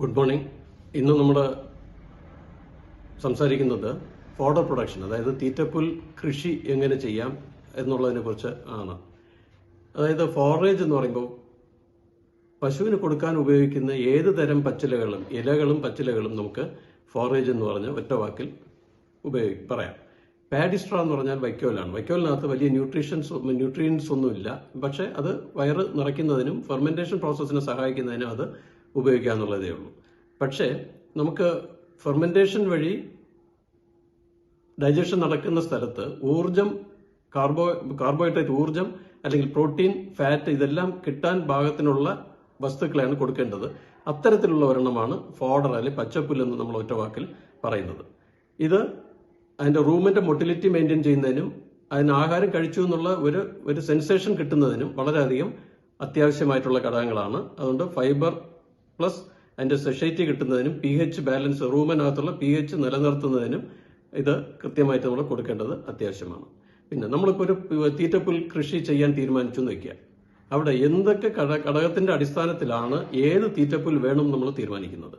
Good morning. ഇന്ന് നമ്മൾ സംസാരിക്കുന്നത് ഫോഡർ പ്രൊഡക്ഷൻ അതായത് തീറ്റപ്പുൽ കൃഷി എങ്ങനെ ചെയ്യാം എന്നുള്ളതിനെ കുറിച്ച് ആണ്. അതായത് ഫോറേജ് എന്ന് പറയുമ്പോൾ പശുവിന് കൊടുക്കാൻ ഉപയോഗിക്കുന്ന ഏത് തരം പച്ചിലകളും ഇലകളും പച്ചിലകളും നമുക്ക് ഫോറേജ് എന്ന് പറഞ്ഞ ഒറ്റ വാക്കിൽ ഉപയോഗി പറയാം. പാഡിസ്ട്ര എന്ന് പറഞ്ഞാൽ വൈക്കോലാണ്. വൈക്കോലിനകത്ത് വലിയ ന്യൂട്രീഷൻസ് ന്യൂട്രിയൻസ് ഒന്നുമില്ല. പക്ഷേ അത് വയറ് നിറയ്ക്കുന്നതിനും ഫെർമെന്റേഷൻ പ്രോസസ്സിനെ സഹായിക്കുന്നതിനും അത് ഉപയോഗിക്കാന്നുള്ളതേ ഉള്ളൂ. പക്ഷേ നമുക്ക് ഫെർമെന്റേഷൻ വഴി ഡൈജഷൻ നടക്കുന്ന സ്ഥലത്ത് ഊർജം കാർബോ കാർബോഹൈഡ്രേറ്റ് ഊർജം അല്ലെങ്കിൽ പ്രോട്ടീൻ ഫാറ്റ് ഇതെല്ലാം കിട്ടാൻ പാകത്തിനുള്ള വസ്തുക്കളെയാണ് കൊടുക്കേണ്ടത്. അത്തരത്തിലുള്ള ഒരെണ്ണമാണ് ഫോഡർ അല്ലെങ്കിൽ പച്ചപ്പുല്ല് എന്ന് നമ്മൾ ഒറ്റ വാക്കിൽ പറയുന്നത്. ഇത് അതിന്റെ റൂമിന്റെ മൊട്ടിലിറ്റി മെയിന്റെയിൻ ചെയ്യുന്നതിനും അതിന് ആഹാരം കഴിച്ചു എന്നുള്ള ഒരു ഒരു സെൻസേഷൻ കിട്ടുന്നതിനും വളരെയധികം അത്യാവശ്യമായിട്ടുള്ള ഘടകങ്ങളാണ്. അതുകൊണ്ട് ഫൈബർ പ്ലസ് അതിന്റെ സെഷൈറ്റി കിട്ടുന്നതിനും പി എച്ച് ബാലൻസ് റൂമിനകത്തുള്ള പി എച്ച് നിലനിർത്തുന്നതിനും ഇത് കൃത്യമായിട്ട് നമ്മൾ കൊടുക്കേണ്ടത് അത്യാവശ്യമാണ്. പിന്നെ നമ്മളിപ്പോൾ ഒരു തീറ്റപ്പുൽ കൃഷി ചെയ്യാൻ തീരുമാനിച്ചു എന്ന് അവിടെ എന്തൊക്കെ ഘട- ഘടകത്തിന്റെ അടിസ്ഥാനത്തിലാണ് ഏത് തീറ്റപ്പുൽ വേണം നമ്മൾ തീരുമാനിക്കുന്നത്.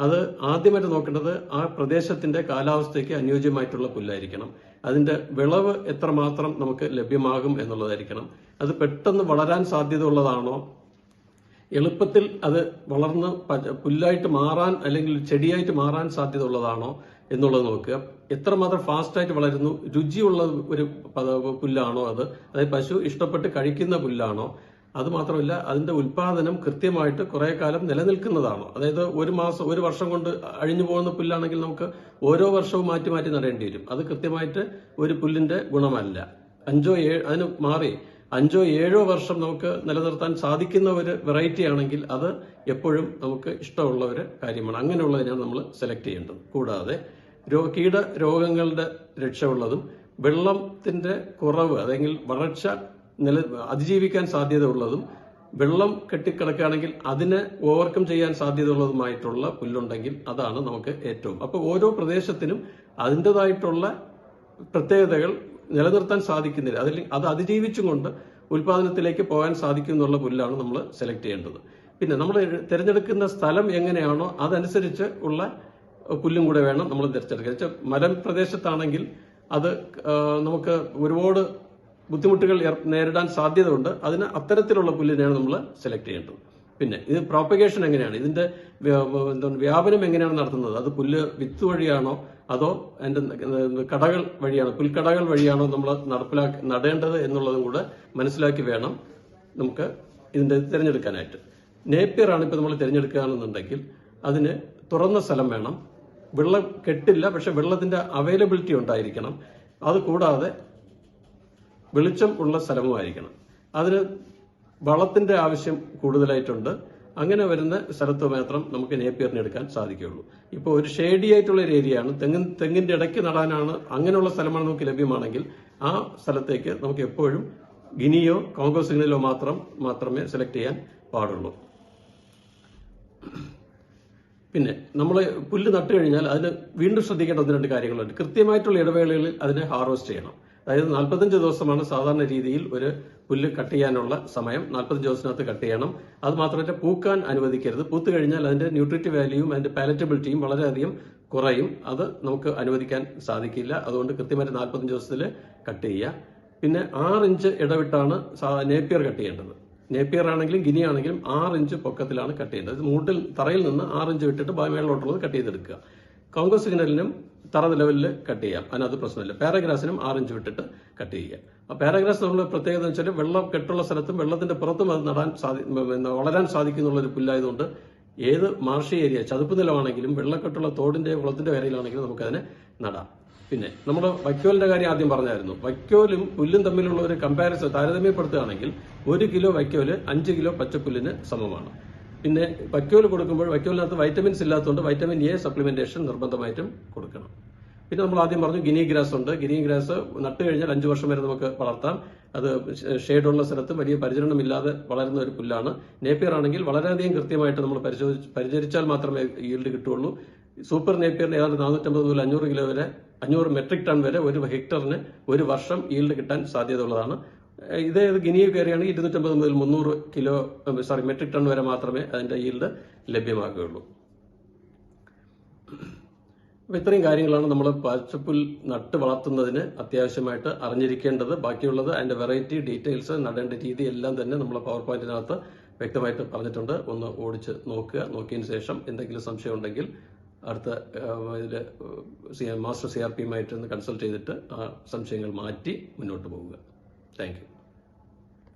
അത് ആദ്യമായിട്ട് നോക്കേണ്ടത് ആ പ്രദേശത്തിന്റെ കാലാവസ്ഥയ്ക്ക് അനുയോജ്യമായിട്ടുള്ള പുല്ലായിരിക്കണം. അതിന്റെ വിളവ് എത്രമാത്രം നമുക്ക് ലഭ്യമാകും എന്നുള്ളതായിരിക്കണം. അത് പെട്ടെന്ന് വളരാൻ സാധ്യതയുള്ളതാണോ എളുപ്പത്തിൽ അത് വളർന്ന് പുല്ലായിട്ട് മാറാൻ അല്ലെങ്കിൽ ചെടിയായിട്ട് മാറാൻ സാധ്യത ഉള്ളതാണോ എന്നുള്ളത് നോക്കുക. എത്രമാത്രം ഫാസ്റ്റായിട്ട് വളരുന്നു രുചിയുള്ള ഒരു പുല്ലാണോ അത്? അതായത് പശു ഇഷ്ടപ്പെട്ട് കഴിക്കുന്ന പുല്ലാണോ? അത് മാത്രമല്ല അതിന്റെ ഉൽപാദനം കൃത്യമായിട്ട് കുറെ കാലം നിലനിൽക്കുന്നതാണോ? അതായത് ഒരു മാസം ഒരു വർഷം കൊണ്ട് അഴിഞ്ഞു പോകുന്ന പുല്ലാണെങ്കിൽ നമുക്ക് ഓരോ വർഷവും മാറ്റി മാറ്റി നടേണ്ടി വരും. അത് കൃത്യമായിട്ട് ഒരു പുല്ലിന്റെ ഗുണമല്ല. അഞ്ചോ ഏഴ് അതിന് മാറി അഞ്ചോ ഏഴോ വർഷം നമുക്ക് നിലനിർത്താൻ സാധിക്കുന്ന ഒരു വെറൈറ്റി ആണെങ്കിൽ അത് എപ്പോഴും നമുക്ക് ഇഷ്ടമുള്ള ഒരു കാര്യമാണ്. അങ്ങനെയുള്ളതിനാണ് നമ്മൾ സെലക്ട് ചെയ്യേണ്ടത്. കൂടാതെ കീട രോഗങ്ങളുടെ രക്ഷയുള്ളതും വെള്ളത്തിന്റെ കുറവ് അല്ലെങ്കിൽ വരൾച്ച നില അതിജീവിക്കാൻ സാധ്യത ഉള്ളതും വെള്ളം കെട്ടിക്കിടക്കുകയാണെങ്കിൽ അതിനെ ഓവർകം ചെയ്യാൻ സാധ്യതയുള്ളതുമായിട്ടുള്ള പുല്ലുണ്ടെങ്കിൽ അതാണ് നമുക്ക് ഏറ്റവും. അപ്പോൾ ഓരോ പ്രദേശത്തിനും അതിന്റെതായിട്ടുള്ള പ്രത്യേകതകൾ നിലനിർത്താൻ സാധിക്കുന്നില്ല. അതിൽ അത് അതിജീവിച്ചും കൊണ്ട് ഉൽപാദനത്തിലേക്ക് പോകാൻ സാധിക്കും എന്നുള്ള പുല്ലാണ് നമ്മൾ സെലക്ട് ചെയ്യേണ്ടത്. പിന്നെ നമ്മൾ തിരഞ്ഞെടുക്കുന്ന സ്ഥലം എങ്ങനെയാണോ അതനുസരിച്ച് ഉള്ള പുല്ലും കൂടെ വേണം നമ്മൾ തിരഞ്ഞെടുക്കുക വെച്ചാൽ മലപ്രദേശത്താണെങ്കിൽ അത് നമുക്ക് ഒരുപാട് ബുദ്ധിമുട്ടുകൾ നേരിടാൻ സാധ്യതയുണ്ട്. അതിന് അത്തരത്തിലുള്ള പുല്ലിനെയാണ് നമ്മൾ സെലക്ട് ചെയ്യേണ്ടത്. പിന്നെ ഇത് പ്രോപ്പഗേഷൻ എങ്ങനെയാണ്? ഇതിന്റെ എന്താണ് വ്യാപനം എങ്ങനെയാണ് നടത്തുന്നത്? അത് പുല്ല് വിത്ത് വഴിയാണോ? അതോ അതിന്റെ കടകൾ വഴിയാണോ? പുൽക്കടകൾ വഴിയാണോ നമ്മൾ നടപ്പിലാക്കി നടേണ്ടത് എന്നുള്ളതും കൂടെ മനസ്സിലാക്കി വേണം നമുക്ക് ഇതിന്റെ തിരഞ്ഞെടുക്കാനായിട്ട്. നേപ്പിയറാണ് ഇപ്പൊ നമ്മൾ തിരഞ്ഞെടുക്കുകയാണെന്നുണ്ടെങ്കിൽ അതിന് തുറന്ന സ്ഥലം വേണം. വെള്ളം കെട്ടില്ല പക്ഷെ വെള്ളത്തിന്റെ അവൈലബിലിറ്റി ഉണ്ടായിരിക്കണം. അത് കൂടാതെ വെളിച്ചം ഉള്ള സ്ഥലവുമായിരിക്കണം. അതിന് വളത്തിന്റെ ആവശ്യം കൂടുതലായിട്ടുണ്ട്. അങ്ങനെ വരുന്ന സ്ഥലത്ത് മാത്രം നമുക്ക് നേപ്പിയറിന് എടുക്കാൻ സാധിക്കുകയുള്ളൂ. ഇപ്പോൾ ഒരു ഷേഡി ആയിട്ടുള്ള ഒരു ഏരിയയാണ് തെങ്ങിൻ തെങ്ങിന്റെ ഇടയ്ക്ക് നടാനാണ് അങ്ങനെയുള്ള സ്ഥലമാണ് നമുക്ക് ലഭ്യമാണെങ്കിൽ ആ സ്ഥലത്തേക്ക് നമുക്ക് എപ്പോഴും ഗിനിയോ കോങ്കോ സിഗ്നലോ മാത്രം മാത്രമേ സെലക്ട് ചെയ്യാൻ പാടുള്ളൂ. പിന്നെ നമ്മൾ പുല്ല് നട്ടു കഴിഞ്ഞാൽ അതിന് വീണ്ടും ശ്രദ്ധിക്കേണ്ട ഒന്ന് രണ്ട് കാര്യങ്ങളുണ്ട്. കൃത്യമായിട്ടുള്ള ഇടവേളകളിൽ അതിനെ ഹാർവെസ്റ്റ് ചെയ്യണം. അതായത് നാൽപ്പത്തഞ്ച് ദിവസമാണ് സാധാരണ രീതിയിൽ ഒരു പുല്ല് കട്ട് ചെയ്യാനുള്ള സമയം. നാൽപ്പത്തഞ്ച് ദിവസത്തിനകത്ത് കട്ട് ചെയ്യണം. അത് മാത്രമല്ല പൂക്കാൻ അനുവദിക്കരുത്. പൂത്ത് കഴിഞ്ഞാൽ അതിന്റെ ന്യൂട്രിറ്റി വാല്യൂവും അതിന്റെ പാലറ്റബിലിറ്റിയും വളരെയധികം കുറയും. അത് നമുക്ക് അനുവദിക്കാൻ സാധിക്കില്ല. അതുകൊണ്ട് കൃത്യമായിട്ട് നാൽപ്പത്തഞ്ച് ദിവസത്തിൽ കട്ട് ചെയ്യുക. പിന്നെ ആറ് ഇഞ്ച് ഇടവിട്ടാണ് നേപ്പിയർ കട്ട് ചെയ്യേണ്ടത്. നേപ്പിയർ ആണെങ്കിലും ഗിനി ആണെങ്കിലും ആറ് ഇഞ്ച് പൊക്കത്തിലാണ് കട്ട് ചെയ്യേണ്ടത്. മൂട്ടിൽ തറയിൽ നിന്ന് ആറ് ഇഞ്ച് വിട്ടിട്ട് മേളിലോട്ടുള്ളത് കട്ട് ചെയ്തെടുക്കുക. കോങ്കോ സിഗ്നലിനും തറ ലെവലിൽ കട്ട് ചെയ്യാം അതിനകത്ത് പ്രശ്നമില്ല. പാരഗ്രാഫിനും ആറ് ഇഞ്ച് വിട്ടിട്ട് കട്ട് ചെയ്യുക. ആ പാരഗ്രാസ് നമ്മൾ പ്രത്യേകത എന്ന് വെച്ചാൽ വെള്ളം കെട്ടുള്ള സ്ഥലത്തും വെള്ളത്തിന്റെ പുറത്തും അത് നടാൻ സാധി വളരാൻ സാധിക്കുന്നുള്ള ഒരു പുല്ലായതുകൊണ്ട് ഏത് മാർഷി ഏരിയ ചതുപ്പ് നിലമാണെങ്കിലും വെള്ളക്കെട്ടുള്ള തോടിന്റെ കുളത്തിന്റെ കരയിലാണെങ്കിലും നമുക്കതിനെ നടാം. പിന്നെ നമ്മൾ വൈക്കോലിന്റെ കാര്യം ആദ്യം പറഞ്ഞായിരുന്നു. വൈക്കോലും പുല്ലും തമ്മിലുള്ള ഒരു കമ്പാരിസൺ താരതമ്യപ്പെടുത്തുകയാണെങ്കിൽ ഒരു കിലോ വൈക്കോൽ അഞ്ച് കിലോ പച്ചപ്പുല്ലിന് സമമാണ്. പിന്നെ വൈക്കോൽ കൊടുക്കുമ്പോൾ വൈക്കോലിനകത്ത് വൈറ്റമിൻസ് ഇല്ലാത്തതുകൊണ്ട് വൈറ്റമിൻ എ സപ്ലിമെന്റേഷൻ നിർബന്ധമായിട്ടും കൊടുക്കണം. പിന്നെ നമ്മൾ ആദ്യം പറഞ്ഞു ഗിനി ഗ്രാസ് ഉണ്ട്. ഗിനി ഗ്രാസ് നട്ട് കഴിഞ്ഞാൽ അഞ്ച് വർഷം വരെ നമുക്ക് വളർത്താം. അത് ഷെയ്ഡുള്ള സ്ഥലത്ത് വലിയ പരിചരണമില്ലാതെ വളരുന്ന ഒരു പുല്ലാണ്. നേപ്പിയർ ആണെങ്കിൽ വളരെയധികം കൃത്യമായിട്ട് നമ്മൾ പരിശോധിച്ച് പരിചരിച്ചാൽ മാത്രമേ ഈൽഡ് കിട്ടുള്ളൂ സൂപ്പർ നേപ്പിയറിന് ഏതാണ്ട് നാനൂറ്റമ്പത് മുതൽ അഞ്ഞൂറ് കിലോ വരെ അഞ്ഞൂറ് മെട്രിക് ടൺ വരെ ഒരു ഹെക്ടറിന് ഒരു വർഷം ഈൽഡ് കിട്ടാൻ സാധ്യതയുള്ളതാണ്. ഇതേ ഗിനിയെ കയറിയാണെങ്കിൽ ഇരുന്നൂറ്റമ്പത് മുതൽ മുന്നൂറ് കിലോ സോറി മെട്രിക് ടൺ വരെ മാത്രമേ അതിന്റെ ഈൽഡ് ലഭ്യമാക്കുകയുള്ളൂ അപ്പോൾ ഇത്രയും കാര്യങ്ങളാണ് നമ്മൾ പച്ചപ്പുൽ നട്ട് വളർത്തുന്നതിന് അത്യാവശ്യമായിട്ട് അറിഞ്ഞിരിക്കേണ്ടത്. ബാക്കിയുള്ളത് അതിന്റെ വെറൈറ്റി ഡീറ്റെയിൽസ് നടേണ്ട രീതി എല്ലാം തന്നെ നമ്മൾ പവർ പോയിന്റിനകത്ത് വ്യക്തമായിട്ട് പറഞ്ഞിട്ടുണ്ട്. ഒന്ന് ഓടിച്ച് നോക്കുക. നോക്കിയതിന് ശേഷം എന്തെങ്കിലും സംശയം ഉണ്ടെങ്കിൽ അടുത്ത ഇതിൽ മാസ്റ്റർ സി ആർ പിയുമായിട്ട് ഒന്ന് കൺസൾട്ട് ചെയ്തിട്ട് ആ സംശയങ്ങൾ മാറ്റി മുന്നോട്ട് പോവുക. Thank you.